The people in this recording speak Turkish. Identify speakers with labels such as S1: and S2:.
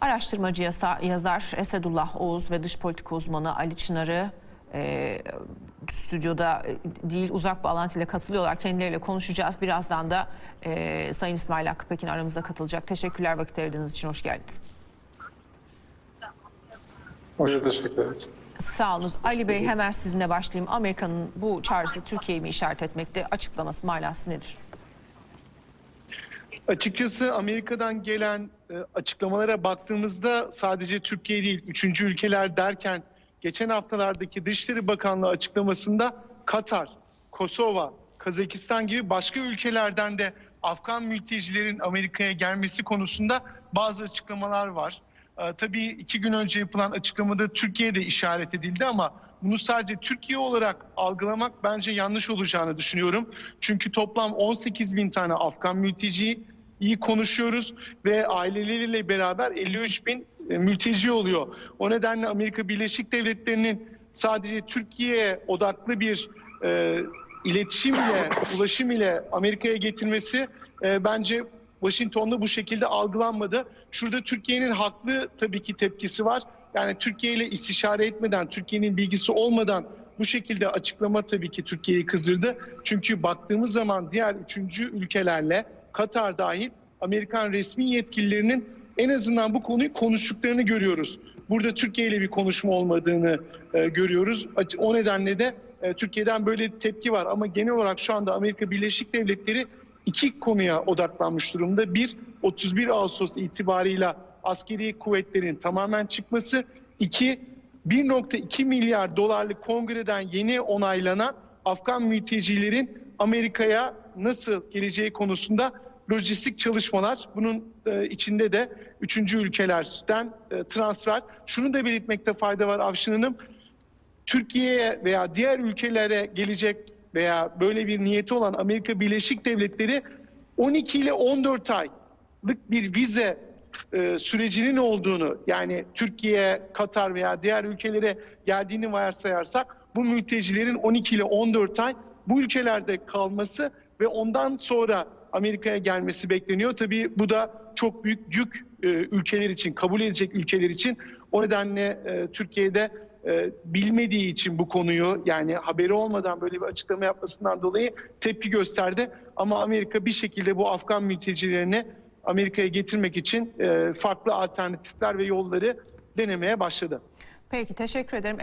S1: Araştırmacı yazar Esedullah Oğuz ve dış politika uzmanı Ali Çınar'ı e, stüdyoda e, değil uzak bağlantıyla katılıyorlar. Kendileriyle konuşacağız. Birazdan da e, Sayın İsmail Hakkı Pekin aramıza katılacak. Teşekkürler vakit ayırdığınız için. Hoş geldiniz.
S2: Hoş ederiz.
S1: Sağ olunuz. Ali Bey hemen sizinle başlayayım. Amerika'nın bu çağrısı Türkiye'yi mi işaret etmekte? Açıklaması manası nedir?
S3: Açıkçası Amerika'dan gelen e, açıklamalara baktığımızda sadece Türkiye değil, üçüncü ülkeler derken geçen haftalardaki Dışişleri Bakanlığı açıklamasında Katar, Kosova, Kazakistan gibi başka ülkelerden de Afgan mültecilerin Amerika'ya gelmesi konusunda bazı açıklamalar var. Ee, tabii iki gün önce yapılan açıklamada Türkiye'de işaret edildi ama bunu sadece Türkiye olarak algılamak bence yanlış olacağını düşünüyorum. Çünkü toplam 18 bin tane Afgan mülteci iyi konuşuyoruz ve aileleriyle beraber 53 bin e, mülteci oluyor. O nedenle Amerika Birleşik Devletleri'nin sadece Türkiye'ye odaklı bir e, iletişim ile, ulaşım ile Amerika'ya getirmesi e, bence Washington'da bu şekilde algılanmadı. Şurada Türkiye'nin haklı tabii ki tepkisi var. Yani Türkiye ile istişare etmeden, Türkiye'nin bilgisi olmadan bu şekilde açıklama tabii ki Türkiye'yi kızdırdı. Çünkü baktığımız zaman diğer üçüncü ülkelerle Katar dahil Amerikan resmi yetkililerinin en azından bu konuyu konuştuklarını görüyoruz. Burada Türkiye ile bir konuşma olmadığını e, görüyoruz. O nedenle de e, Türkiye'den böyle tepki var. Ama genel olarak şu anda Amerika Birleşik Devletleri iki konuya odaklanmış durumda. Bir, 31 Ağustos itibarıyla askeri kuvvetlerin tamamen çıkması. İki, 1.2 milyar dolarlık kongreden yeni onaylanan Afgan mültecilerin Amerika'ya nasıl geleceği konusunda lojistik çalışmalar. Bunun e, içinde de üçüncü ülkelerden e, transfer. Şunu da belirtmekte fayda var Avşin Hanım. Türkiye'ye veya diğer ülkelere gelecek veya böyle bir niyeti olan Amerika Birleşik Devletleri 12 ile 14 aylık bir vize e, sürecinin olduğunu yani Türkiye, Katar veya diğer ülkelere geldiğini varsayarsak bu mültecilerin 12 ile 14 ay bu ülkelerde kalması ve ondan sonra Amerika'ya gelmesi bekleniyor. Tabii bu da çok büyük yük e, ülkeler için, kabul edecek ülkeler için. O nedenle e, Türkiye'de e, bilmediği için bu konuyu yani haberi olmadan böyle bir açıklama yapmasından dolayı tepki gösterdi. Ama Amerika bir şekilde bu Afgan mültecilerini Amerika'ya getirmek için e, farklı alternatifler ve yolları denemeye başladı.
S1: Peki teşekkür ederim.